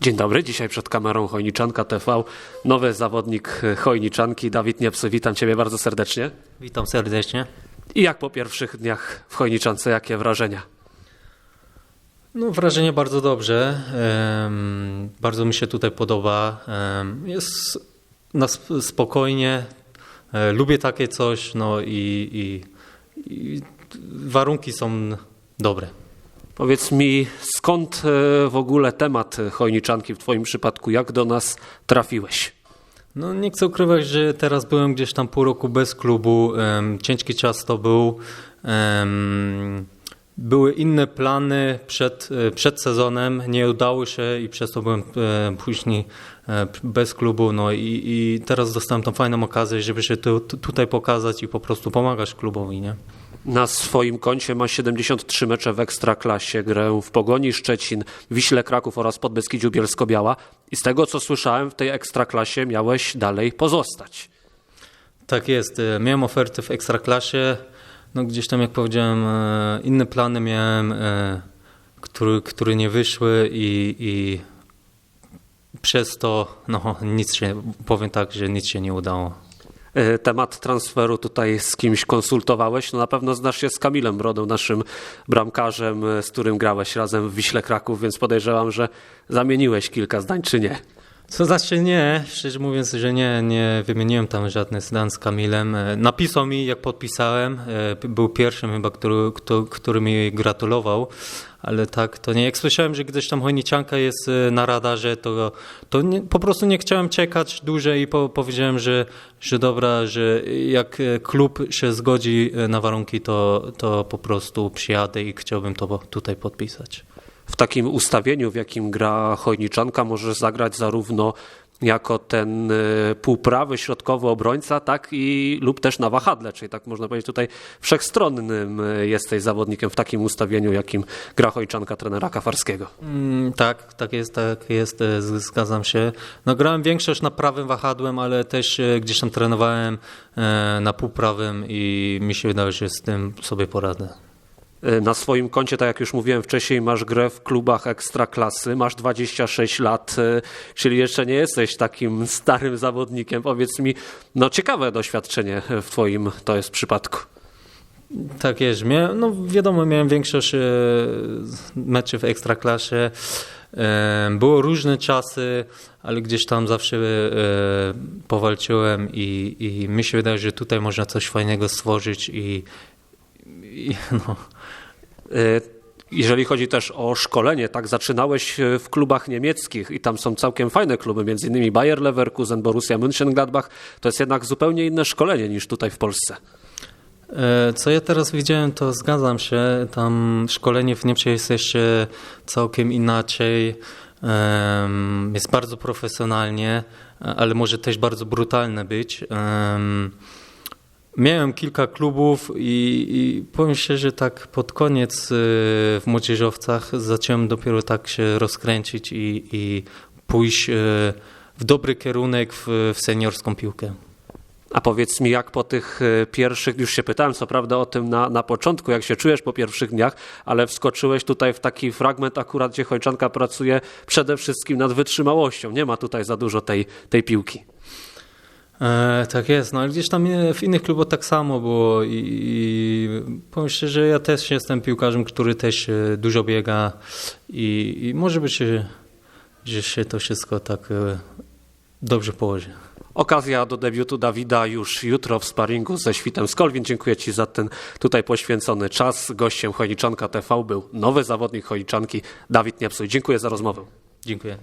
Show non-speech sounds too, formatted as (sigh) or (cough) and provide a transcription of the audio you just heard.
Dzień dobry, dzisiaj przed kamerą Chojniczanka TV nowy zawodnik Chojniczanki, Dawid Niepsy. Witam Ciebie bardzo serdecznie. Witam serdecznie. I jak po pierwszych dniach w Chojniczance, jakie wrażenia? No, wrażenie bardzo dobrze. Bardzo mi się tutaj podoba. Jest na sp- spokojnie. E, lubię takie coś, no i, i, i warunki są dobre. Powiedz mi, skąd e, w ogóle temat Chojniczanki w Twoim przypadku? Jak do nas trafiłeś? No, nie chcę ukrywać, że teraz byłem gdzieś tam pół roku bez klubu. Ciężki czas to był. Były inne plany przed, e, przed sezonem, nie udały się i przez to byłem e, później e, bez klubu. No i, i teraz dostałem tą fajną okazję, żeby się tu, tutaj pokazać i po prostu pomagać klubowi, nie? Na swoim koncie ma 73 mecze w Ekstraklasie, grę w Pogoni Szczecin, Wiśle Kraków oraz Podbeskidziu Bielsko-Biała. I z tego, co słyszałem, w tej Ekstraklasie miałeś dalej pozostać. Tak jest. e, Miałem oferty w Ekstraklasie. No gdzieś tam, jak powiedziałem, e, inne plany miałem, e, które, które nie wyszły i, i przez to no, nic się, powiem tak, że nic się nie udało. E, Temat transferu tutaj z kimś konsultowałeś? No na pewno znasz się z Kamilem Brodą, naszym bramkarzem, e, z którym grałeś razem w Wiśle Kraków, więc podejrzewam, że zamieniłeś kilka zdań, czy nie? Co znaczy nie, szczerze mówiąc, że nie, nie wymieniłem tam żadnych zdań z Kamilem. E, Napisał mi, jak podpisałem, e, był pierwszym chyba, który, kto, który mi gratulował, ale tak to nie. Jak słyszałem, że gdzieś tam Chojnicianka jest e, na radarze, to, to nie, po prostu nie chciałem czekać dłużej i po, powiedziałem, że, że dobra, że jak klub się zgodzi na warunki, to, to po prostu przyjadę i chciałbym to tutaj podpisać. W takim ustawieniu, w jakim gra Chojniczanka, możesz zagrać zarówno jako ten e, półprawy środkowy obrońca, tak i lub też na wahadle, czyli tak można powiedzieć tutaj wszechstronnym e, jesteś zawodnikiem w takim ustawieniu, jakim gra Chojniczanka trenera Kafarskiego. Mm, tak, tak jest, tak jest, e, zgadzam się. No, grałem większość na prawym wahadłem, ale też e, gdzieś tam trenowałem e, na półprawym i mi się wydaje, że z tym sobie poradzę. E, Na swoim koncie, tak jak już mówiłem wcześniej, masz grę w klubach ekstraklasy, masz 26 lat, e, czyli jeszcze nie jesteś takim starym zawodnikiem. Powiedz mi, no ciekawe doświadczenie w twoim to jest przypadku. Tak jest, no wiadomo, miałem większość e, meczy w ekstraklasie. Było różne czasy, ale gdzieś tam zawsze powalczyłem i, i mi się wydaje, że tutaj można coś fajnego stworzyć i (laughs) no, E, Jeżeli chodzi też o szkolenie, tak zaczynałeś e, w klubach niemieckich i tam są całkiem fajne kluby, między innymi Bayer Leverkusen, Borussia Mönchengladbach. To jest jednak zupełnie inne szkolenie niż tutaj w Polsce. E, Co ja teraz widziałem, to zgadzam się. Tam szkolenie w Niemczech jest jeszcze całkiem inaczej. Jest bardzo profesjonalnie, ale może też bardzo brutalne być. Em, Miałem kilka klubów i, i powiem szczerze, tak pod koniec e, w młodzieżowcach zacząłem dopiero tak się rozkręcić i, i pójść e, w dobry kierunek w, w seniorską piłkę. A powiedz mi, jak po tych e, pierwszych, już się pytałem co prawda o tym na, na początku, jak się czujesz po pierwszych dniach, ale wskoczyłeś tutaj w taki fragment akurat, gdzie Chojczanka pracuje przede wszystkim nad wytrzymałością. Nie ma tutaj za dużo tej, tej piłki. E, tak jest, no ale gdzieś tam e, w innych klubach tak samo było i, i powiem szczerze, ja też jestem piłkarzem, który też e, dużo biega i, i może być, że się to wszystko tak e, dobrze położy. Okazja do debiutu Dawida już jutro w sparingu ze Świtem Skolwin. Dziękuję Ci za ten tutaj poświęcony czas. Gościem Chojniczanka TV był nowy zawodnik Chojniczanki Dawid Niepsuj. Dziękuję za rozmowę. Dziękuję.